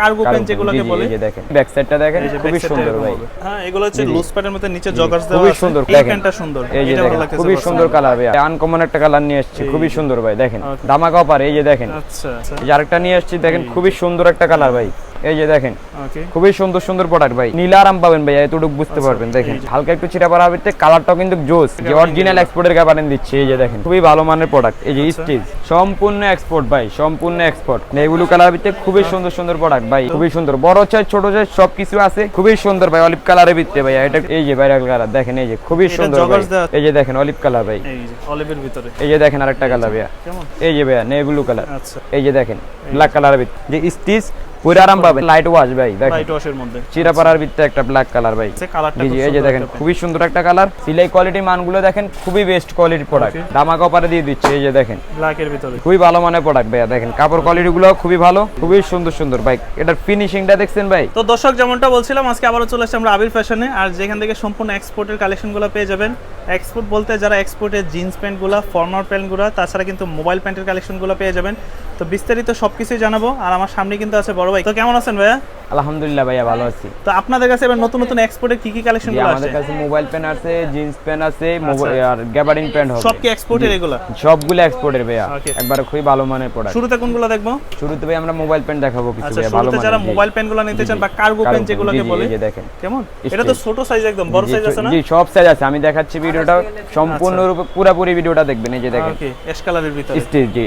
Cargo pant যেগুলোকে বলে। এই যে দেখেন। ব্যাক সাইডটা দেখেন খুবই সুন্দর ভাই। হ্যাঁ এগুলো হচ্ছে। লুজ মধ্যে নিচে জগার্স দেওয়া খুবই সুন্দর, এই। প্যান্টটা সুন্দর। এই যে দেখেন খুবই সুন্দর কালার ভাই আনকমন একটা কালার নিয়ে আসছে খুবই সুন্দর ভাই দেখেন. দামাকা অফার এই যে দেখেন। আচ্ছা আচ্ছা। এই আরেকটা নিয়ে আসছি দেখেন খুবই সুন্দর একটা কালার ভাই। এই যে দেখেন খুবই সুন্দর সুন্দর প্রোডাক্ট ভাই। নীলা আরাম পাবেন ভাই এতটুকু বুঝতে পারবেন দেখেন। হালকা একটু ছিটা পারা হবে কালারটাও কিন্তু জোস। যে অরিজিনাল এক্সপোর্টের গ্যাবারেন্ট দিচ্ছে এই যে দেখেন খুবই ভালো মানের প্রোডাক্ট এই যে আচ্ছা। স্টিচ সম্পূর্ণ এক্সপোর্ট ভাই সম্পূর্ণ এক্সপোর্ট নেভি কালার ভিতরে খুবই সুন্দর সুন্দর প্রোডাক্ট ভাই খুবই সুন্দর। বড় চাই ছোট চাই সব কিছু আছে খুবই সুন্দর ভাই অলিভ কালারের ভিতরে ভাই। এটা এই যে ভাইরাল কালার দেখেন এই যে খুবই সুন্দর এই যে দেখেন অলিভ কালার ভাই। অলিভের ভিতরে। এই যে দেখেন আরেকটা কালার ভাইয়া। এই যে ভাইয়া নেভি ব্লু কালার আচ্ছা। এই যে দেখেন ব্ল্যাক কালারের ভিতরে। যে স্টিচ পুরো আরাম পাবেন লাইট ওয়াশ ভাই দেখেন। লাইট ওয়াশের মধ্যে। চিরাপাড়ার ভিতরে একটা ব্ল্যাক কালার ভাই। কালারটা এই যে দেখেন খুবই সুন্দর একটা কালার সিলাই কোয়ালিটি মানগুলো দেখেন খুবই বেস্ট কোয়ালিটির প্রোডাক্ট. দামা কপারে দিয়ে দিচ্ছে এই যে দেখেন। ব্ল্যাক এর ভিতরে। খুবই ভালো মানের প্রোডাক্ট ভাইয়া দেখেন। কাপড় কোয়ালিটি গুলো খুবই ভালো খুবই সুন্দর সুন্দর ভাই। এটার ফিনিশিংটা দেখছেন ভাই? তো দর্শক যেমনটা বলছিলাম আজকে আবারও চলে আসছে আমরা আবির ফ্যাশনে আর যেখান থেকে সম্পূর্ণ এক্সপোর্টের কালেকশনগুলো পেয়ে যাবেন এক্সপোর্ট বলতে যারা এক্সপোর্টের জিন্স প্যান্টগুলো ফর্মাল প্যান্টগুলো তাছাড়া কিন্তু মোবাইল প্যান্টের কালেকশনগুলো পেয়ে যাবেন। তো বিস্তারিত সব কিছুই জানাব আর আমার সামনে কিন্তু আছে বড় ভাই। তো কেমন আছেন ভাইয়া? আলহামদুলিল্লাহ ভাইয়া ভালো আছি। তো আপনাদের কাছে এবার নতুন নতুন এক্সপোর্টের কি কি জি কালেকশনগুলো আমাদের কাছে মোবাইল পেন আছে জিন্স পেন আছে আচ্ছা। আর গ্যাবারিং প্যান্ট হবে। সব কি এক্সপোর্টের এগুলো? সবগুলো এক্সপোর্টের ভাইয়া. একবারে খুবই ভালো মানের প্রোডাক্ট শুরুতে কোনগুলো দেখব? শুরুতে ভাই আমরা মোবাইল পেন দেখাবো কিছু আচ্ছা ভাইয়া ভালো মানের। যারা। মোবাইল প্যান্টগুলো নিতে চান বা কার্গো প্যান্ট যেগুলোকে বলে এই যে দেখেন। কেমন? এটা তো ছোট সাইজ একদম বড় সাইজ আছে না? জি সব সাইজ আছে। আমি দেখাচ্ছি ভিডিওটা সম্পূর্ণ রূপে পুরোপুরি ভিডিওটা দেখবেন এই যে দেখেন। ওকে এস কালারের ভিতরে। স্টিচ জি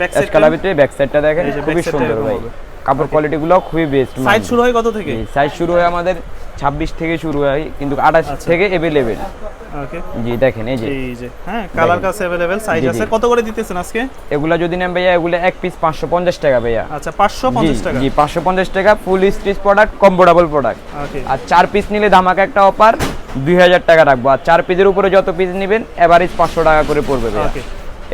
Back side এসকালা ভিতরে ব্যাক সাইডটা দেখেন এই যে খুবই back side টা সুন্দর এরকম ভাই হবে। কাপড় কোয়ালিটি গুলো খুবই বেস্ট সাইজ শুরু হয় কত থেকে সাইজ শুরু হয় আমাদের 26 থেকে শুরু হয় কিন্তু 28 আচ্ছা। থেকে अवेलेबल ওকে জি দেখেন এই যে এই যে হ্যাঁ কালার কাছে अवेलेबल সাইজ জি, জি। আছে কত করে দিতেছেন আজকে এগুলা যদি নেন ভাইয়া এগুলা এক পিস 550 টাকা ভাইয়া আচ্ছা জি 550 টাকা জি 550 টাকা full stitch product comfortable product okay আর চার পিস নিলে ধামাকা একটা অফার 2000 টাকা রাখবো আর চার পিসের উপরে যত পিস নেবেন এভারেজ 500 টাকা করে পড়বে ভাইয়া ওকে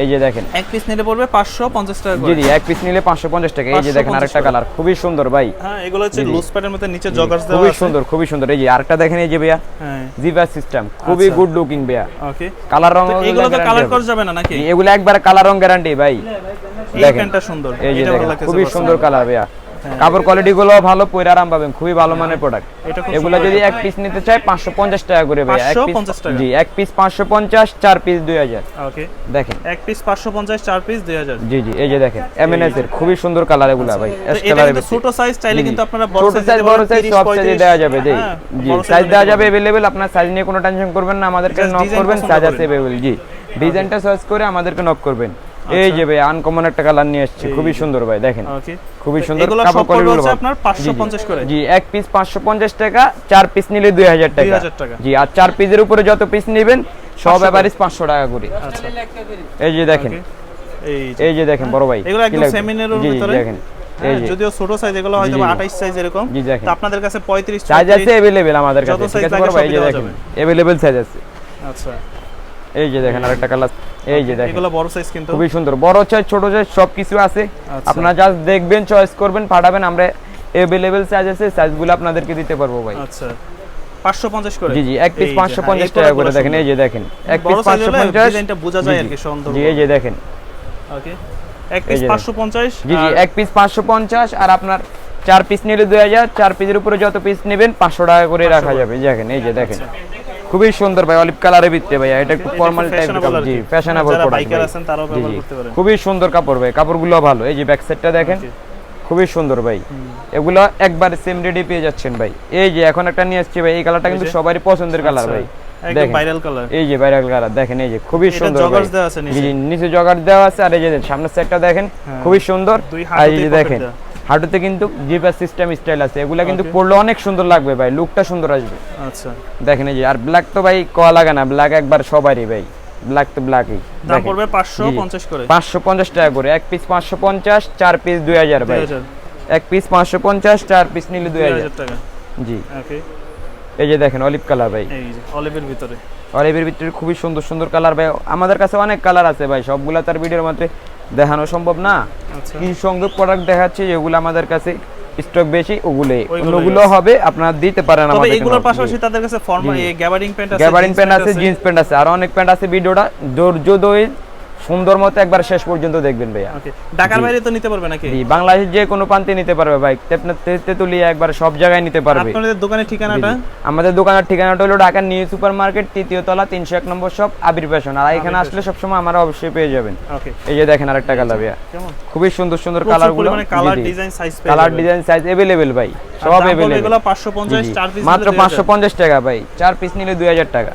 এই যে দেখেন। এক পিস নিলে পড়বে 550 টাকা জি করে। জি এক পিস নিলে 550 টাকা। এই যে দেখেন আরেকটা কালার খুবই সুন্দর ভাই। হ্যাঁ এগুলো হচ্ছে। লুজ প্যাটের মধ্যে নিচে জগার্স দেওয়া খুবই সুন্দর খুবই সুন্দর। এই যে আরেকটা দেখেন এই যে ভাইয়া। হ্যাঁ। জিভা সিস্টেম খুবই আচ্ছা। গুড লুকিং ভাইয়া। ওকে কালার রং এগুলো তো কালার করা যাবে না নাকি? এগুলো একবার কালার রং গ্যারান্টি ভাই। এই দেখেন। প্যান্টটা সুন্দর। এই যে দেখেন খুবই সুন্দর কালার ভাইয়া। কাপড় কোয়ালিটি গুলো ভালো পয়রা আরাম পাবেন খুবই ভালো মানের প্রোডাক্ট এটা খুব এগুলো সুন্দর যদি একটা। এক পিস নিতে চাই পাঁচশো পঞ্চাশ টাকা করে ভাইয়া এক পিস 550 টাকা। জি এক পিস পাঁচশো পঞ্চাশ চার পিস দুই হাজার ওকে দেখেন এক পিস 550 চার পিস 2000 জি জি এই যে দেখেন এমএনএস এর খুবই সুন্দর কালার এগুলা ভাই তো এস এটা কালারের কিন্তু ছোট সাইজ চাইলে জি, জি। কিন্তু আপনারা বড় ছোট সাইজ সাইজ বড় সাইজ সব সাইজে দেওয়া যাবে জি হ্যাঁ, জি বড় সাইজ size দেওয়া নিতে যাবে পারবেন। अवेलेबल আপনার সাইজ নিয়ে কোনো টেনশন করবেন না আমাদেরকে Just নক design করবেন পছন্দ সাইজ করেন। আছে अवेलेबल জি ডিজাইনটা সার্চ করে আমাদেরকে নক করবেন এই যে ভাই আনকমন একটা কালার নিয়ে আসছে এই খুবই যে। সুন্দর ভাই দেখেন ওকে খুবই তো সুন্দর এগুলো কাপড় সব পড়বে কোয়ালিটি হচ্ছে আপনার 550 করে জি এক পিস 550 টাকা চার পিস নিলে 2000 টাকা 2000 টাকা। জি আর চার পিসের উপরে যত পিস নেবেন সব 500 এভারেজ 500 টাকা করে আচ্ছা এই যে দেখেন ওকে এই যে। এই যে দেখেন বড় ভাই এগুলো কি একদম লাগবে? সেমিনারের জি, ভিতরে দেখেন এই হ্যাঁ, যে যদিও ছোট সাইজ এগুলো হয়তো জি, জি। 28 সাইজ এরকম জি, দেখেন। তো আপনাদের কাছে 35 সাইজ আছে 34 अवेलेबल আমাদের যত কাছে ঠিক size আছে লাগে বড় ভাই এই সবই যে দেওয়া দেখেন যাবে। अवेलेबल সাইজ আছে আচ্ছা এই যে দেখেন আরেকটা কালার এই যে দেখেন এগুলো বড় সাইজ কিন্তু খুবই সুন্দর বড় চাই ছোট চাই সব কিছু আছে আচ্ছা। আপনারা জাস্ট দেখবেন চয়েস করবেন পাঠাবেন আমরা अवेलेबल সাইজ আছে সাইজগুলো আপনাদেরকে দিতে পারবো ভাই আচ্ছা 550 করে জি জি এক পিস এই যে, হ্যাঁ, 550 এই টাকা করে প্রোডাক্টগুলো দেখেন এই সুন্দর। যে দেখেন এক পিস বড় সাইজ হলে 550 ডিজাইনটা বোঝা যায় জি, আর কি জি। সুন্দর জি এই যে দেখেন ওকে এক এই পিস যে। 550 জি জি আর এক পিস 550 আর আপনার চার পিস নিলে 2000 চার পিসের উপরে যত পিস নেবেন 500 টাকা করে রাখা যাবে দেখেন এই যে দেখেন খুবই সুন্দর ভাই অলিভ কালারের ভিতরে ভাই এটা একটু ফর্মাল টাইপের কাপড় জি ফ্যাশনেবল প্রোডাক্ট biker আছেন তারাও ব্যবহার করতে পারেন। খুবই সুন্দর কাপড় ভাই কাপড়গুলো ভালো। এই যে ব্যাক সাইডটা দেখেন খুবই সুন্দর ভাই। এগুলো একবার সেম রেডি পেয়ে যাচ্ছেন ভাই। এই যে এখন একটা নিয়ে আসছি ভাই এই কালারটা কিন্তু সবারই পছন্দের কালার আচ্ছা, ভাই। এই যে ভাইরাল কালার দেখেন এই যে খুবই সুন্দর নিচে। জগার দেওয়া আছে আর এই যে সামনের সাইডটা দেখেন হ্যাঁ। খুবই সুন্দর। আর এই যে দেখেন। হাঁটুতে কিন্তু জিপার সিস্টেম স্টাইল আছে। এগুলা কিন্তু. পরলে অনেক সুন্দর লাগবে ভাই লুকটা সুন্দর আসবে। আচ্ছা। দেখেন এই যে আর ব্ল্যাক তো ভাই কোয়া লাগে না ব্ল্যাক একবার সবারই ভাই ব্ল্যাক তো ব্ল্যাকই দাম পড়বে 550 করে। পাঁচশো পঞ্চাশ টাকা করে এক পিস পাঁচশো পঞ্চাশ চার পিস দুই হাজার ভাই। 2000 এক পিস পাঁচশো পঞ্চাশ চার পিস নিলে দুই হাজার। 2000 টাকা। জি। ওকে এই যে দেখেন অলিভ কালার ভাই। এই যে অলিভের ভিতরে। অলিভের ভিতরে খুবই সুন্দর সুন্দর কালার ভাই। আমাদের কাছে অনেক কালার আছে ভাই সবগুলা তার ভিডিওর মধ্যে দেখানো সম্ভব না। কি কিছু সংযোগ প্রোডাক্ট দেখাচ্ছে যেগুলো আমাদের কাছে স্টক বেশি ওগুলোই ওগুলো হবে আপনারা দিতে পারেন আমাদের এগুলোর পাশাপাশি তাদের কাছে ফর্মাল গ্যাবারিং প্যান্ট আছে গ্যাবারিং প্যান্ট আছে জিন্স প্যান্ট আছে। আর অনেক প্যান্ট আছে ভিডিওটা ধৈর্য ধরে সুন্দর মতো একবার শেষ পর্যন্ত দেখবেন ভাইয়া ওকে ঢাকার জি। বাইরে তো নিতে পারবে নাকি জি বাংলাদেশের যে কোনো প্রান্তে নিতে পারবে ভাই আপনার তে- তেতুলিয়া একবার সব জায়গায় নিতে পারবে আপনাদের দোকানের ঠিকানাটা জি, জি। আমাদের দোকানের ঠিকানাটা হলো ঢাকার নিউ সুপার মার্কেট তৃতীয় তলা তিনশো এক নম্বর শপ আবির ফ্যাশন আর এখানে আবির আসলে সবসময় আমরা অবশ্যই পেয়ে যাবেন ওকে এই যে দেখেন আরেকটা কালার ভাইয়া কেমন খুবই সুন্দর সুন্দর প্রচুর কালার গুলো পরিমাণে কালার ডিজাইন সাইজ পেয়ে কালার যাবেন। ডিজাইন সাইজ अवेलेबल ভাই আর সব দাম পড়বে अवेलेबल এগুলো 550 চার পিস মাত্র পাঁচশো পঞ্চাশ টাকা ভাই চার পিস নিলে দুই হাজার টাকা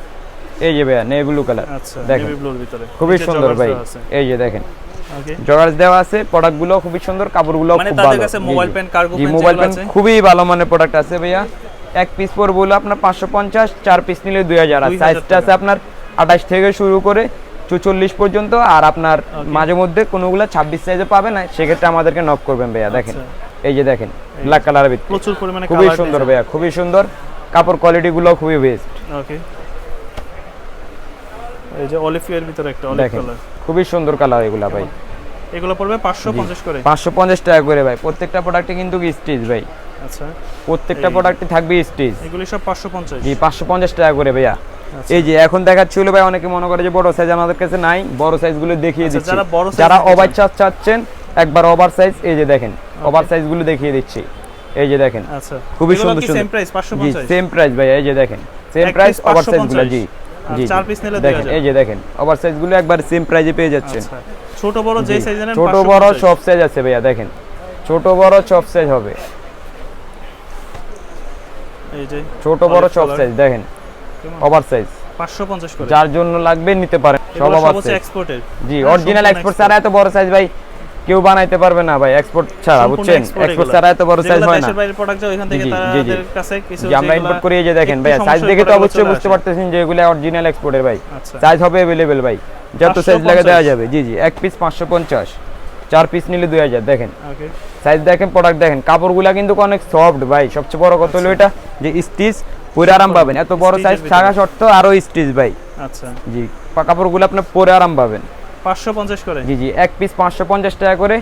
এই যে ভাইয়া নেভি ব্লু কালার। আচ্ছা দেখেন। খুবই সুন্দর ভাই। এই যে দেখেন। জগার্স দেওয়া আছে প্রোডাক্টগুলো খুবই সুন্দর কাপড়গুলো মানে খুব ভালো। মোবাইল জি প্যান্ট মোবাইল আছে। খুবই ভালো মানের প্রোডাক্ট আছে ভাইয়া। এক পিস পর বলে আপনার পাঁচশো পঞ্চাশ চার পিস নিলে দুই হাজার। আর সাইজটা আছে আপনার আঠাশ থেকে শুরু করে চুচল্লিশ পর্যন্ত। আর আপনার মাঝে মধ্যে কোনোগুলো ছাব্বিশ সাইজে পাবে না সেক্ষেত্রে আমাদেরকে নক করবেন ভাইয়া দেখেন। আচ্ছা। এই যে দেখেন ব্ল্যাক কালারের প্রচুর পরিমাণে খুবই সুন্দর ভাইয়া খুবই সুন্দর। কাপড় কোয়ালিটি গুলো খুবই বেস্ট ওকে। এই যে অলিভ এর ভিতরে একটা অলিভ কালার খুবই সুন্দর কালার এগুলা ভাই। এগুলো পড়বে 550 করে। পাঁচশো পঞ্চাশ টাকা করে ভাই। প্রত্যেকটা প্রোডাক্টে কিন্তু স্টিচ ভাই? আচ্ছা। প্রত্যেকটা প্রোডাক্টে থাকবে স্টিচ এগুলি সব 550 জি পাঁচশো পঞ্চাশ টাকা করে ভাইয়া। আচ্ছা। এই যে এখন দেখাচ্ছি হলো ভাই অনেকে মনে করে যে বড় সাইজ আমাদের কাছে নাই বড় সাইজগুলো দেখিয়ে আচ্ছা, দিচ্ছি। যারা ওভার চার্জ চাচ্ছেন একবার ওভার সাইজ এই যে দেখেন ওভার সাইজগুলো দেখিয়ে দিচ্ছি। এই যে দেখেন আচ্ছা। খুবই সুন্দর সুন্দর। সেম প্রাইস জি সেম প্রাইস ভাই এই যে দেখেন সেম প্রাইস ওভার সাইজগুলো 550 জি আর জি। চার জি। নিলে দেখেন এই যে দেখেন ওভার সাইজগুলো একবার সেম প্রাইজে পেয়ে যাচ্ছেন। আচ্ছা। ছোট বড় যে সাইজ নেন ছোট বড় সব সাইজ আছে ভাইয়া দেখেন। ছোট বড় সব সাইজ হবে। এই যে ছোট বড় সব সাইজ দেখেন? ওভার সাইজ 550 করে। যার জন্য লাগবে নিতে পারেন সব এক্সপোর্টের জি হ্যাঁ, অরিজিনাল এক্সপোর্ট ছাড়া এত বড় সাইজ ভাই। কেউ বানাইতে পারবে না ভাই এক্সপোর্ট ছাড়া বুঝছেন এক্সপোর্ট ছাড়া এত বড় সাইজ হয় না দেশের বাইরে প্রোডাক্ট যায় ওইখান থেকে জি, জি, জি। তাদের কাছে কিছু যে আমরা যেগুলা ইম্পোর্ট করি এই যে দেখেন একটু ভাই সাইজ সমস্যা দেখে তো করে অবশ্যই চলে বুঝতে আসে। পারতেছেন যে এগুলো অরিজিনাল এক্সপোর্টের ভাই আচ্ছা সাইজ হবে अवेलेबल ভাই যত সাইজ লাগে 550 দেওয়া যাবে জি জি এক পিস 550 চার পিস নিলে 2000 দেখেন ওকে সাইজ দেখেন প্রোডাক্ট দেখেন কাপড়গুলা কিন্তু অনেক সফট ভাই সবচেয়ে বড় কথা হলো এটা যে স্টিচ পরে আরাম পাবেন এত বড় Stitch এর সাইজ ভিতরে। থাকা সত্ত্বেও আরো স্টিচ ভাই আচ্ছা জি পা- কাপড়গুলো আপনি পরে আরাম পাবেন 550 করে। জি জি এক পিস পাঁচশো পঞ্চাশ টাকা করে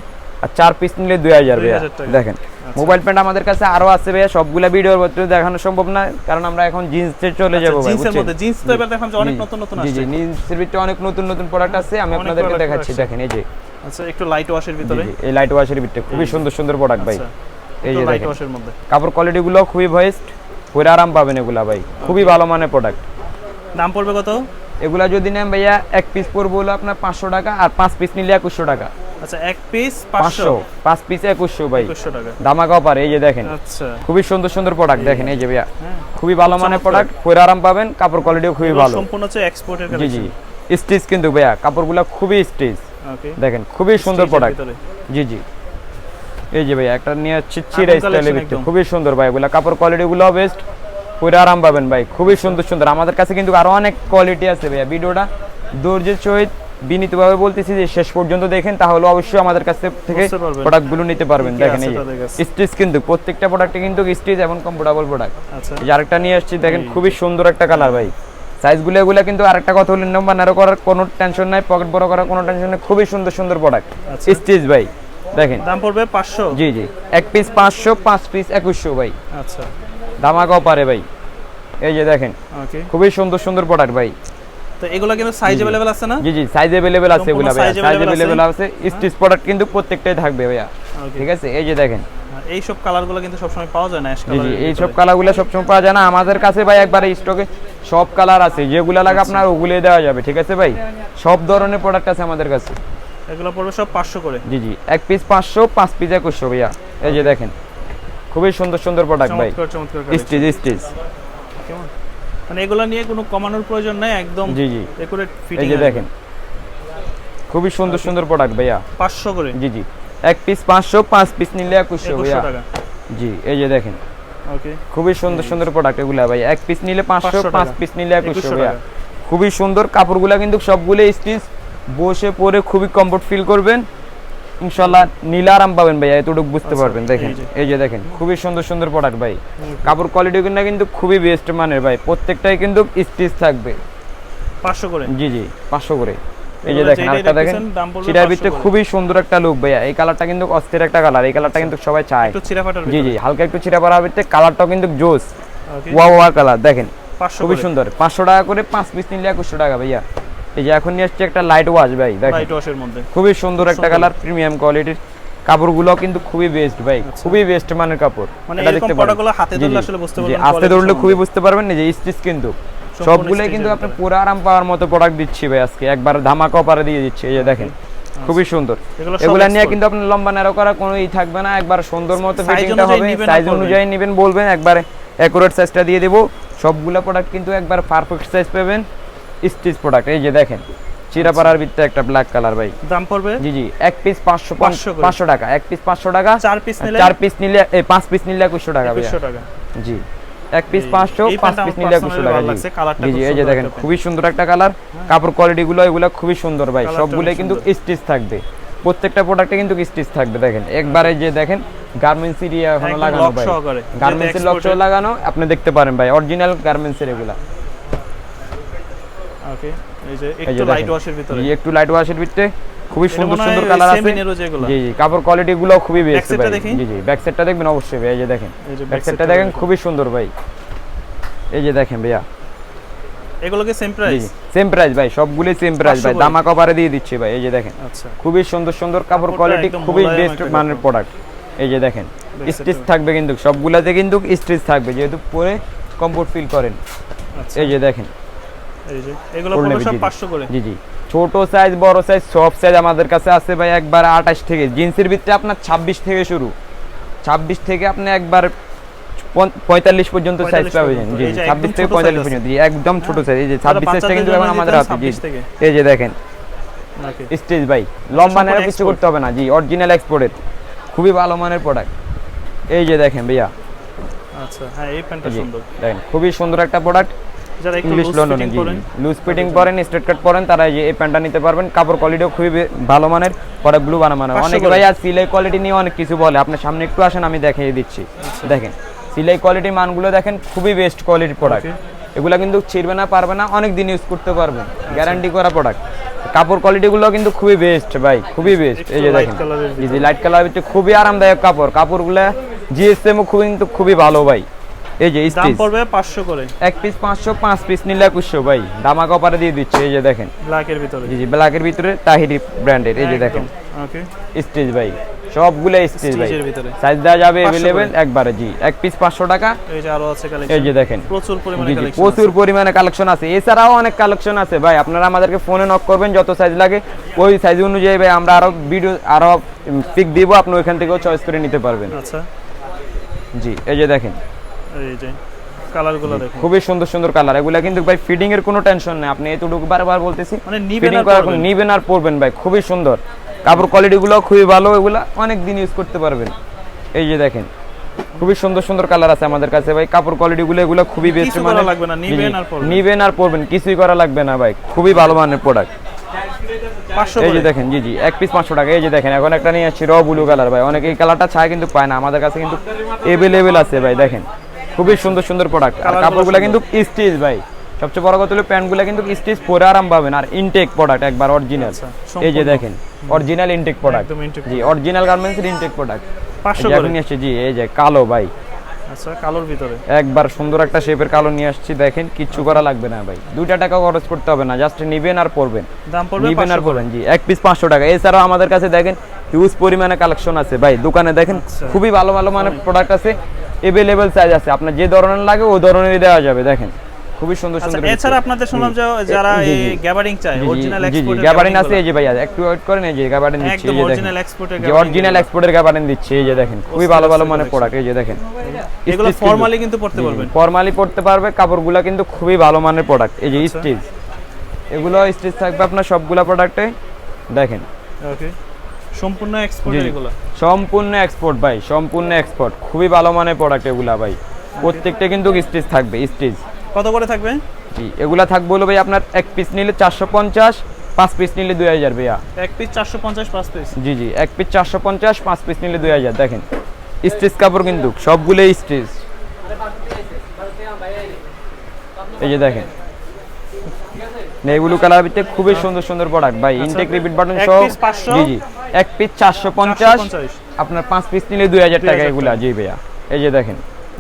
আর চার পিস নিলে দুই হাজার ভাইয়া। 2000 টাকা। দেখেন মোবাইল প্যান্ট আমাদের কাছে আরও আছে ভাইয়া সবগুলা ভিডিওর মধ্যে দেখানো সম্ভব না কারণ আমরা এখন জিন্সে চলে যাব ভাই জিন্সের মধ্যে জিন্স তো এবার দেখলাম যে অনেক নতুন নতুন আসছে জি জিন্সের ভিতরে অনেক নতুন নতুন প্রোডাক্ট আছে আমি আপনাদেরকে দেখাচ্ছি দেখেন এই যে। আচ্ছা একটু লাইট ওয়াশের ভিতরে। এই লাইট ওয়াশের ভিতরে খুবই সুন্দর সুন্দর প্রোডাক্ট ভাই। আচ্ছা এই যে লাইট ওয়াশের মধ্যে। কাপড় কোয়ালিটি গুলো খুবই ভয়েস্ট পরে আরাম পাবেন এগুলা ভাই খুবই ভালো মানের প্রোডাক্ট দাম পড়বে কত? এগুলা যদি নেন ভাইয়া এক পিস পড়ব হলো আপনার পাঁচশো টাকা আর পাঁচ পিস নিলে একুশশো টাকা। আচ্ছা এক পিস পাঁচশো 500 পাঁচ পিস একুশশো ভাই। 2100 টাকা। দামাকা অফার এই যে দেখেন। আচ্ছা। খুবই সুন্দর সুন্দর প্রোডাক্ট দেখেন এই যে ভাইয়া। হ্যাঁ। খুবই ভালো মানের প্রোডাক্ট পরে আরাম পাবেন কাপড় কোয়ালিটিও খুবই ভালো। সম্পূর্ণ হচ্ছে এক্সপোর্টের জি জি। স্টিচ কিন্তু ভাইয়া কাপড়গুলো খুবই স্টিচ ওকে দেখেন খুবই সুন্দর প্রোডাক্ট জি জি। এই যে ভাইয়া একটা নিয়ে আগুন স্টাইলের ভিতরে। খুবই সুন্দর ভাই এগুলা কাপড় কোয়ালিটি গুলো বেস্ট পুরো আরাম পাবেন ভাই। খুবই সুন্দর সুন্দর। আমাদের কাছে কিন্তু আরও অনেক কোয়ালিটি আছে ভাইয়া। ভিডিওটা ধৈর্যের সহিত বিনীতভাবে বলতেছি যে শেষ পর্যন্ত দেখেন তাহলে অবশ্যই আমাদের কাছ থেকে বুঝতে পারবেন। প্রোডাক্টগুলো নিতে পারবেন। দেখেন এই স্টিচ কিন্তু প্রত্যেকটা প্রোডাক্টে কিন্তু স্টিচ এবং কমফোর্টেবল প্রোডাক্ট আচ্ছা। এই যে আরেকটা নিয়ে আসছি দেখেন খুবই সুন্দর একটা কালার ভাই। সাইজগুলো এগুলো কিন্তু আরেকটা কথা হলো নাম্বার নারো করার কোনো টেনশন নাই পকেট বড় করার কোনো টেনশন নেই খুবই সুন্দর সুন্দর প্রোডাক্ট আচ্ছা। স্টিচ ভাই দেখেন। দাম পড়বে 500 জি জি। এক পিস পাঁচশো পাঁচ পিস একুশশো ভাই। আচ্ছা। ধামাকাও পারে ভাই। এই যে দেখেন ওকে খুবই সুন্দর সুন্দর প্রোডাক্ট ভাই তো এগুলো কিন্তু সাইজ अवेलेबल আছে না জি জি সাইজ अवेलेबल আছে সম্পূর্ণ এগুলা ভাই size সাইজ available अवेलेबल আছে স্টিচ প্রোডাক্ট কিন্তু প্রত্যেকটাই থাকবে ভাইয়া ওকে ঠিক আছে এই যে দেখেন এই সব কালারগুলো কিন্তু সবসময় পাওয়া যায় না অ্যাশ জি কালার জি এই সব কালারগুলো সবসময় পাওয়া যায় না আমাদের কাছে ভাই একবারে স্টকে সব কালার আছে যেগুলো লাগে আচ্ছা। আপনার ওগুলো দেওয়া যাবে ঠিক আছে ভাই সব ধরনের প্রোডাক্ট আছে আমাদের কাছে এগুলো পড়বে সব 500 করে জি জি এক পিস পাঁচশো পাঁচ পিস একুশশো ভাইয়া এই যে দেখেন খুবই সুন্দর সুন্দর প্রোডাক্ট ভাই চমৎকার চমৎকার collection। স্টিচ স্টিচ কেমন? মানে এগুলো নিয়ে কোনো কমানোর প্রয়োজন নাই একদম জি জি। একুরেট এই যে দেখেন খুবই সুন্দর সুন্দর প্রোডাক্ট ভাইয়া। 500 করে? জি জি। এক পিস পাঁচশো পাঁচ পিস নিলে একুশশো 2100 ভাইয়া। জি এই যে দেখেন। ওকে খুবই সুন্দর সুন্দর প্রোডাক্ট এগুলা ভাই এক পিস নিলে পাঁচশো 500 পাঁচ পিস নিলে একুশশো 2100 ভাইয়া। খুবই সুন্দর কাপড়গুলা কিন্তু সবগুলো স্টিচ বসে পরে খুবই কমফোর্ট ফিল করবেন। ইনশাল্লাহ নীল আরাম পাবেন ভাইয়া এতটুকু বুঝতে আচ্ছা, পারবেন দেখেন। এই যে। দেখেন খুবই সুন্দর সুন্দর প্রোডাক্ট ভাই। কাপড় কোয়ালিটি কিন্তু কিন্তু খুবই বেস্ট মানের ভাই। প্রত্যেকটাই কিন্তু স্টিচ থাকবে। 500 করে? জি জি পাঁচশো করে। এই যে দেখেন আরেকটা দেখেন। 500 ভিতরে খুবই সুন্দর একটা লুক ভাইয়া। এই কালারটা কিন্তু অস্থির একটা কালার এই কালারটা কিন্তু সবাই চায়। চিরা জি জি হালকা একটু ছিটা পড়া ভিতরে কালারটাও কিন্তু জোস ওয়া ওয়া কালার দেখেন। 500 খুবই সুন্দর। পাঁচশো টাকা করে পাঁচ পিস নিলে একুশশো টাকা ভাইয়া। এই যে এখন নিয়ে আসছে একটা লাইট ওয়াশ ভাই লাইট ওয়াশের মধ্যে। খুবই সুন্দর একটা। কালার প্রিমিয়াম কোয়ালিটির কাপড়গুলো কিন্তু খুবই বেস্ট ভাই খুবই বেস্ট মানের কাপড়। আচ্ছা। মানে এটা দেখতে। প্রোডাক্টগুলো হাতে ধরলে আসলে বুঝতে পারবেন হাতে ধরলে খুবই বুঝতে পারবেন না যে স্টিচ কিন্তু। সবগুলোই কিন্তু আপনি পুরো আরাম পাওয়ার মতো প্রোডাক্ট দিচ্ছি ভাই আজকে। একবার ধামাকা অফারে দিয়ে দিচ্ছি এই যে দেখেন। খুবই সুন্দর। এগুলো নিয়ে কিন্তু আপনার লম্বা ন্যারো করা কোনো ই থাকবে না। একবার সুন্দর মতো ফিটিংটা হবে সাইজ অনুযায়ী নেবেন বলবেন। একবারে অ্যাকুরেট সাইজটা দিয়ে দেবো। সবগুলো প্রোডাক্ট কিন্তু একবার পারফেক্ট সাইজ পাবেন। স্টিচ প্রোডাক্ট এই যে দেখেন চিরাপাড়ার ভিতরে একটা ব্ল্যাক কালার ভাই। দাম পড়বে? জি জি এক পিস পাঁচশো 500 পাঁচশো টাকা এক পিস পাঁচশো টাকা চার পিস নিলে? চার পিস নিলে এই পাঁচ পিস নিলে একুশশো টাকা ভাইয়া। একুশশো টাকা। জি এক পিস এই- পাঁচশো এই পাঁচ পিস নিলে একুশশো personally টাকা ভালো জি। জি এই যে দেখেন হ্যাঁ। খুবই সুন্দর একটা কালার কাপড় কোয়ালিটি গুলো এগুলো খুবই সুন্দর ভাই কালারটা সবগুলো কিন্তু স্টিচ থাকবে। প্রত্যেকটা প্রোডাক্টে কিন্তু স্টিচ থাকবে দেখেন। একবারে যে দেখেন গার্মেন্টস এরিয়া এখনও লাগানো ভাই। গার্মেন্টস এর লক লাগানো আপনি দেখতে পারেন ভাই অরিজিনাল গার্মেন্টস এর এগুলা। ওকে এই যে একটু লাইট ওয়াশের ভিতরে। একটু লাইট ওয়াশের ভিতরে খুবই সুন্দর সুন্দর কালার আছে। জি জি কাপড় কোয়ালিটি গুলো খুবই বেস্ট ভাই। জি জি ব্যাক সাইডটা দেখবেন অবশ্যই ভাই এই যে দেখেন। ব্যাক সাইডটা দেখেন খুবই সুন্দর ভাই। এই যে দেখেন ভাইয়া। এগুলো সেম প্রাইস সেম প্রাইস ভাই সবগুলোই সেম প্রাইস 500 ভাই। দামা কভারে দিয়ে দিচ্ছি ভাই এই যে দেখেন। আচ্ছা। খুবই সুন্দর সুন্দর কাপড় কোয়ালিটি খুবই বেস্ট মানের প্রোডাক্ট এই যে দেখেন স্টিচ থাকবে কিন্তু সবগুলাতে কিন্তু স্টিচ থাকবে যেহেতু পরে কমফোর্ট ফিল করেন। আচ্ছা। এই যে দেখেন। এই যে এগুলো পড়লে পড়বে সব জি, জি। 500 করে। জি জি। ছোট সাইজ বড় সাইজ সব সাইজ আমাদের কাছে আছে ভাই একবার আঠাশ থেকে। জিন্সের ভিতরে আপনার ছাব্বিশ থেকে শুরু। ছাব্বিশ থেকে আপনি একবার পন- পঁয়তাল্লিশ পর্যন্ত সাইজ 45 পাবেন। জি এই যে ছাব্বিশ একদম থেকে ছোট পঁয়তাল্লিশ size আছে। পর্যন্ত। জি, একদম ছোট সাইজ এই যে যারা ছাব্বিশ সাইজটা কিন্তু এখন আমাদের হাতে জি। এই যে দেখেন স্টেজ ভাই লম্বা নেড়ে কিছু করতে হবে না। জি অরিজিনাল এক্সপোর্টের খুবই ভালো মানের প্রোডাক্ট এই যে দেখেন ভাইয়া। আচ্ছা হ্যাঁ এই প্যান্টটা সুন্দর। দেখেন খুবই সুন্দর একটা প্রোডাক্ট যারা একটু ইংলিশ লন্ডনে জি লুজ ফিটিং পরেন স্ট্রেট কাট পরেন তারা এই প্যান্টটা নিতে পারবেন। কাপড় কোয়ালিটিও খুবই ভালো মানের। ভালো মানের। 500 অনেকে ভাই সিলাই কোয়ালিটি নিয়ে অনেক কিছু বলে। আপনার সামনে একটু আসেন আমি দেখিয়ে দিচ্ছি। আচ্ছা। দেখেন সিলাই কোয়ালিটির মানগুলো দেখেন খুবই বেস্ট কোয়ালিটির প্রোডাক্ট. এগুলা কিন্তু ছিড়বে না পারবে না অনেক দিন ইউজ করতে পারবেন গ্যারান্টি করা প্রোডাক্ট কাপড় কোয়ালিটিগুলো কিন্তু খুবই বেস্ট ভাই খুবই বেস্ট এই যে দেখেন। জি লাইট কালার ভিতরে। খুবই আরামদায়ক কাপড়। কাপড়গুলো জিএসএম খুবই কিন্তু খুবই ভালো ভাই। এই যে দাম পড়বে 500 করে। এক পিস পাঁচশো পাঁচ পিস নিলে একুশশো ভাই। দামা কপারে দিয়ে দিচ্ছে এই যে দেখেন। ব্ল্যাক এর ভিতরে। জি জি ব্ল্যাকের ভিতরে তাহিরি ব্র্যান্ডের এই যে দেখেন। ওকে স্টেজ ভাই সবগুলো স্টেজ ভাই। সাইজ দেওয়া যাবে 500 অ্যাভেলেবেল একবারে জি এক পিস পাঁচশো টাকা। এই যে আরও আছে এই যে দেখেন। প্রচুর পরিমাণে কালেকশন প্রচুর পরিমাণে কালেকশন আছে। এছাড়াও অনেক কালেকশন আছে ভাই আপনারা আমাদেরকে ফোনে নক করবেন যত সাইজ লাগে। ওই সাইজ অনুযায়ী ভাই আমরা আরও ভিডিও আরও পিক দিব আপনি ওইখান থেকেও চয়েস করে নিতে পারবেন। আচ্ছা। জি এই যে দেখেন। এই যে কালার দেখুন। খুবই সুন্দর সুন্দর কালার। এগুলা কিন্তু ভাই ফিডিং এর কোনো টেনশন নেই। আপনি এতটুকু বারবার বলতেছি মানে নিবেন আর পরবেন। নিবেন আর পরবেন ভাই খুবই সুন্দর। কাপড় কোয়ালিটি গুলো খুবই ভালো এগুলা অনেক দিন ইউজ করতে পারবেন। এই যে দেখেন খুবই সুন্দর সুন্দর কালার আছে আমাদের কাছে ভাই। কাপড় কোয়ালিটি গুলো এগুলো খুবই বেস্ট মানে লাগবে না, নিবেন আর পরবেন। নিবেন আর পরবেন কিছুই করা লাগবে না ভাই। খুবই ভালো মানের প্রোডাক্ট 500 এই যে দেখেন জি জি এক পিস পাঁচশো টাকা। এই যে দেখেন এখন একটা নিয়ে আসছি র ব্লু কালার ভাই। অনেকে এই কালারটা চায় কিন্তু পায় না। আমাদের কাছে কিন্তু এভেলেবেল আছে ভাই দেখেন। খুবই সুন্দর সুন্দর প্রোডাক্ট আর কাপড়গুলো কিন্তু স্টিচ ভাই। সবচেয়ে বড় কথা হলো প্যান্টগুলো কিন্তু স্টিচ পরে আরাম পাবেন। আর ইনটেক প্রোডাক্ট একবার অরিজিনাল আচ্ছা, এই যে দেখেন অরিজিনাল ইনটেক প্রোডাক্ট জি অরিজিনাল গার্মেন্টসের ইনটেক প্রোডাক্ট 500 করে। নিয়ে আসছি জি এই যে কালো ভাই। আচ্ছা কালোর ভিতরে। একবার সুন্দর একটা শেপের কালো নিয়ে আসছি দেখেন কিচ্ছু করা লাগবে না ভাই। দুইটা টাকা খরচ করতে হবে না জাস্ট নিবেন আর পরবেন। দাম পড়বে নিবেন আর 500 পরবেন জি এক পিস পাঁচশো টাকা। এছাড়াও আমাদের কাছে দেখেন হিউজ পরিমাণে কালেকশন আছে। ভাই দোকানে দেখেন আচ্ছা। খুবই ভালো ভালো মানের প্রোডাক্ট আছে। এভেলেবেল সাইজ আছে। আপনার যে ধরনের লাগে ওই ধরনেরই দেওয়া যাবে দেখেন। খুবই সুন্দর আচ্ছা সুন্দর এছাড়া আপনাদের শুনলাম যে যারা এই গ্যাবারিং চায় অরিজিনাল এক্সপোর্টের গ্যাবারিন আছে এই যে ভাইয়া একটু ওয়েট করেন এই যে গ্যাবারিন দিচ্ছি এই যে অরিজিনাল এক্সপোর্টের যে অরিজিনাল এক্সপোর্টের গ্যাবারিন দিচ্ছি। এই যে দেখেন। খুবই ভালো ভালো মানের প্রোডাক্ট এই যে দেখেন। এগুলো ফর্মালি কিন্তু পড়তে পারবেন। ফর্মালি পড়তে পারবে কাপড়গুলো কিন্তু খুবই ভালো মানের প্রোডাক্ট এই যে আচ্ছা। স্টিচ এগুলো স্টিচ থাকবে আপনার সবগুলা প্রোডাক্টে দেখেন। ওকে সম্পূর্ণ এক্সপোর্ট এগুলো? সম্পূর্ণ এক্সপোর্ট ভাই সম্পূর্ণ এক্সপোর্ট খুবই ভালো মানের প্রোডাক্ট এগুলা ভাই। প্রত্যেকটা কিন্তু স্টিচ থাকবে স্টিচ কত করে থাকবে? জি এগুলা থাকবে হলো ভাই আপনার এক পিস নিলে চারশো পঞ্চাশ পাঁচ পিস নিলে দুই হাজার ভাইয়া। এক পিস 450 পাঁচ পিস জি জি এক পিস চারশো পঞ্চাশ পাঁচ পিস নিলে দুই হাজার দেখেন। স্টিচ কাপড় কিন্তু সবগুলোই স্টিচ এই যে দেখেন নেগুলো কালার ভিতরে খুবই সুন্দর সুন্দর প্রোডাক্ট ভাই ইনটেক রিপিট বাটন সহ জি জি। এক পিস চারশো পঞ্চাশ। 450 আপনার পাঁচ পিস নিলে দুই হাজার টাকা 2000 এগুলা। জি ভাইয়া। এই যে দেখেন।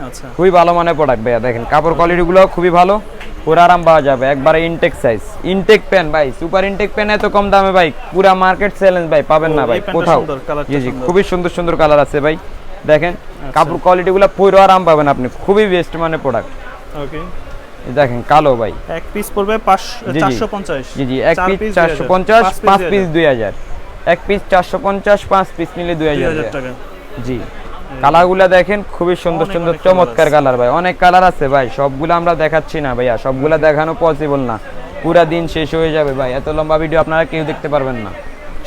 আচ্ছা। খুবই ভালো মানের প্রোডাক্ট ভাইয়া। দেখেন কাপড় কোয়ালিটিগুলো খুবই ভালো। পুরো আরাম পাওয়া যাবে। একবারে ইনটেক সাইজ ইনটেক প্যান ভাই সুপার ইনটেক প্যান এত কম দামে ভাই পুরা মার্কেট চ্যালেঞ্জ ভাই পাবেন না ভাই কোথাও। জি জি খুবই সুন্দর সুন্দর কালার আছে ভাই। দেখেন আচ্ছা। কাপড় কোয়ালিটিগুলো পুরো আরাম পাবেন আপনি। খুবই বেস্ট মানের প্রোডাক্ট ওকে দেখেন কালো ভাই। এক পিস পড়বে পাঁচ জি, জি। এক পিস চারশো পঞ্চাশ পাঁচ পিস দুই হাজার। এক পিস চারশো পঞ্চাশ পাঁচ পিস নিলে হাজার। হাজার টাকা। জি। কালারগুলা দেখেন খুবই সুন্দর সুন্দর চমৎকার কালার ভাই। অনেক কালার আছে ভাই সবগুলো আমরা দেখাচ্ছি না ভাইয়া। সবগুলা দেখানো পসিবল না। পুরা দিন শেষ হয়ে যাবে ভাই। এত লম্বা ভিডিও আপনারা কেউ দেখতে পারবেন না।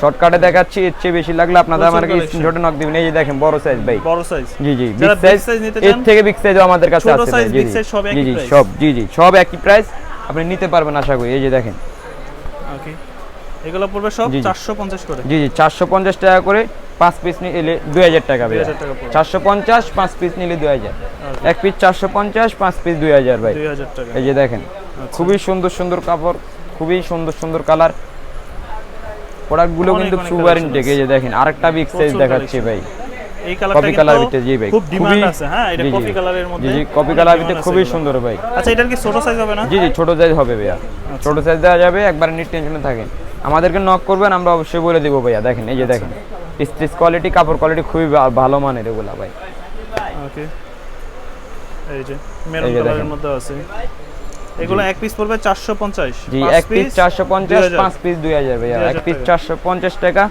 শর্টকাটে দেখাচ্ছি এর চেয়ে বেশি লাগলে প্রচুর আমাকে। স্ক্রিনশটে নক দিবেন? এই যে দেখেন বড় সাইজ ভাই। বড় সাইজ জি জি বিগ সাইজ নিতে এর থেকে বিগ সাইজও আমাদের কাছে আছে size, ভাই, জি big জি। size সব একই জি price। সব জি জি সব একই প্রাইস আপনি নিতে পারবেন আশা করি এই যে দেখেন। ওকে এগুলো পড়বে সব জি, জি। চারশো পঞ্চাশ করে। জি জি চারশো পঞ্চাশ টাকা করে পাঁচ পিস নিলে দুই হাজার টাকা ভাই 2000 টাকা। চারশো পঞ্চাশ পাঁচ পিস নিলে দুই হাজার। Okay, এক পিস চারশো পঞ্চাশ পাঁচ পিস দুই হাজার ভাই। দুই হাজার টাকা। এই যে দেখেন আচ্ছা। খুবই সুন্দর সুন্দর কাপড় খুবই সুন্দর সুন্দর কালার প্রোডাক্টগুলো কিন্তু সুপার ইনটেক এই যে দেখেন আরেকটা বিগ সাইজ দেখাচ্ছি ভাই। এই কপি কালার ভিতরে জি ভাই খুব ডিমান্ড আছে হ্যাঁ এটা। কপি কালারের মধ্যে জি কপি কালার ভিতরে খুবই সুন্দর ভাই। আচ্ছা এটার কি ছোট সাইজ হবে না? জি জি ছোট সাইজ হবে ভাইয়া। ছোট সাইজ দেওয়া যাবে একবার নিট টেনশনে থাকেন। আমাদেরকে নক করবেন আমরা অবশ্যই বলে দিব ভাইয়া। দেখেন এই যে আচ্ছা। দেখেন স্টিচ কোয়ালিটি কাপড় কোয়ালিটি খুবই ভালো মানের এগুলা ভাই। ওকে এই যে মেরুন কালারের মধ্যে আছে। এগুলো এক পিস পড়বে চারশো পঞ্চাশ। জি এক পিস চারশো পঞ্চাশ পাঁচ পিস দুই হাজার ভাইয়া। এক পিস টাকা। চারশো পঞ্চাশ টাকা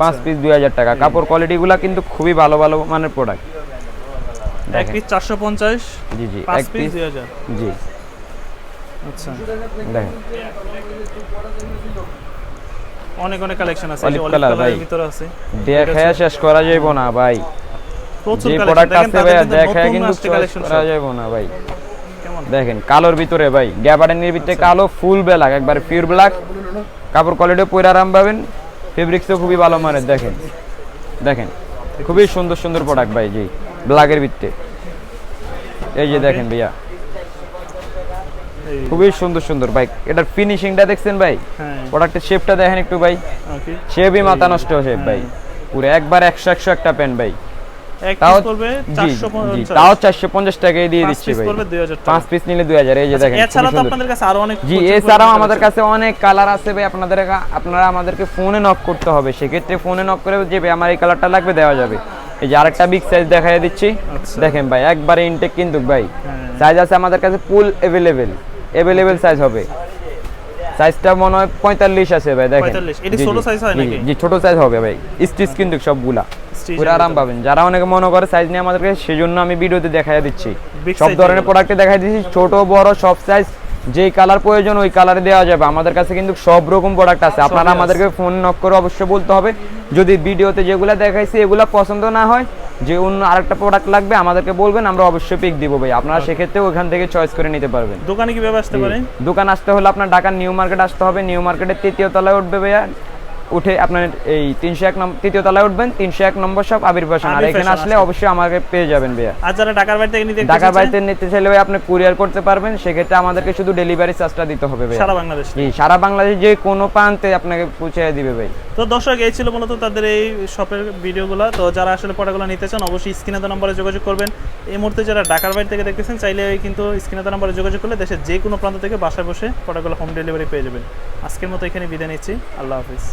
পাঁচ আচ্ছা। পিস দুই হাজার টাকা। কাপড় কোয়ালিটিগুলা কিন্তু খুবই ভালো ভালো মানের প্রোডাক্ট এক পিস চারশো পঞ্চাশ জি জি এক পিস পিস দুই হাজার। জি। আচ্ছা। দেখেন। অনেক অনেক কালেকশন আছে। অলিভ কালারের। ভিতরে আছে। দেখায় শেষ করা যাইব না ভাই। প্রচুর কালেকশন প্রোডাক্ট দেখেন কিন্তু আসছে করা যাইব না ভাই। দেখেন কালোর ভিতরে ভাই গ্যাবার্ডেনের ভিতরে আচ্ছা। কালো ফুল ব্ল্যাক একবার পিওর ব্ল্যাক কাপড় কোয়ালিটি পরে আরাম পাবেন ফেব্রিক্সও খুবই ভালো মানের দেখেন। দেখেন খুবই সুন্দর সুন্দর প্রোডাক্ট ভাই জি ব্ল্যাকের ভিতরে এই যে দেখেন ভাইয়া খুবই সুন্দর সুন্দর ভাই এটার ফিনিশিংটা দেখছেন ভাই? হ্যাঁ। প্রোডাক্টের শেপটা দেখেন একটু ভাই। শেপই মাথা নষ্ট শেপ ভাই। পুরো একবার একশো একশো একটা প্যান্ট ভাই। তাও তাও টাকায় দিয়ে দিচ্ছি ভাই। পড়বে দুই হাজার পাঁচ পিস নিলে দুই হাজার এই যে দেখেন এছাড়া তো আপনাদের কাছে আরও অনেক জি এছাড়াও আমাদের কাছে অনেক কালার আছে ভাই আপনাদের আপনারা আমাদেরকে ফোনে নক করতে হবে। সেক্ষেত্রে ফোনে নক করে যে ভাই আমার এই কালারটা লাগবে দেওয়া যাবে। এই যে আরেকটা বিগ সাইজ দেখাই দিচ্ছি। আচ্ছা। দেখেন ভাই একবারে ইনটেক কিন্তু ভাই। হ্যাঁ। সাইজ আছে আমাদের কাছে ফুল সাইজ হবে। সাইজটা মনে হয় পঁয়তাল্লিশ আছে ভাই দেখেন। 45 এটি জি, ছোট জি, হয় নাকি? জি ছোট সাইজ হবে ভাই। স্টিচ কিন্তু সবগুলা। গুলা পুরো আরাম পাবেন। যারা অনেকে মনে করে সাইজ নিয়ে আমাদেরকে সেজন্য আমি ভিডিওতে দেখাই দিচ্ছি। সব ধরনের। প্রোডাক্টে দেখাই দিচ্ছি। ছোট বড় সব সাইজ যেই কালার প্রয়োজন ওই কালারে দেওয়া যাবে। আমাদের কাছে কিন্তু সব রকম প্রোডাক্ট আছে। আপনারা আমাদেরকে ফোন নক করে অবশ্যই বলতে হবে। যদি ভিডিওতে যেগুলো দেখাইছি এগুলো পছন্দ না হয় যে অন্য আরেকটা প্রোডাক্ট লাগবে আমাদেরকে বলবেন আমরা অবশ্যই পিক দিব ভাই। আপনারা সেক্ষেত্রে ওখান থেকে চয়েস করে নিতে পারবেন। দোকানে কি আসতে পারে দোকান আসতে হলে আপনার ঢাকার নিউ মার্কেট আসতে হবে। নিউ মার্কেটের তৃতীয় তলায় উঠবে ভাইয়া। উঠে আপনার এই তিনশো এক নম্বর তৃতীয় তলায় উঠবেন তিনশো এক নম্বর সব আবির ফ্যাশন আর এখানে আসলে। অবশ্যই আমাকে পেয়ে যাবেন ভাইয়া। যারা ঢাকার বাড়ি থেকে নিতে ঢাকার বাড়িতে নিতে চাইলে ভাই আপনি কুরিয়ার করতে পারবেন সেক্ষেত্রে আমাদেরকে শুধু ডেলিভারি চার্জটা দিতে হবে ভাই সারা বাংলাদেশ জি সারা বাংলাদেশ যে কোনো প্রান্তে আপনাকে পৌঁছে দিবে ভাই। তো দর্শক এই ছিল মূলত তাদের এই শপের ভিডিওগুলো। তো যারা আসলে প্রোডাক্টগুলো নিতে চান অবশ্যই স্ক্রিনে দেওয়া নম্বরে যোগাযোগ করবেন। এই মুহূর্তে যারা ঢাকার বাড়ি থেকে দেখতেছেন চাইলে কিন্তু স্ক্রিনে দেওয়া নম্বরে যোগাযোগ করলে দেশের যে কোনো প্রান্ত থেকে বাসায় বসে প্রোডাক্টগুলো হোম ডেলিভারি পেয়ে যাবেন। আজকের মতো এখানে বিদায় নিচ্ছি। আল্লাহ হাফিজ।